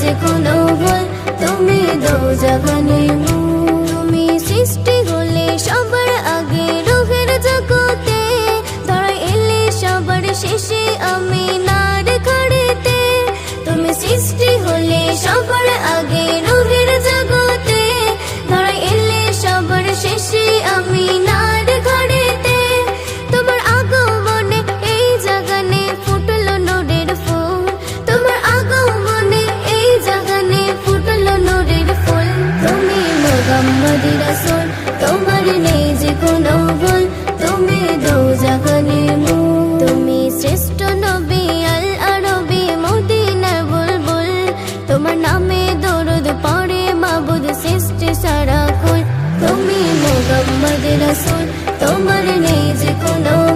যে কোনো ভুল তুমি দৌ জাগানে তুমি সৃষ্টি হলে সবার আগে রোগের জগতে। ধরা এলে সবার শেষে আমি নার ঘরেতে তুমি সৃষ্টি হলে সবার আগে মোহাম্মদ রসুল তোমার নেই যে কোনো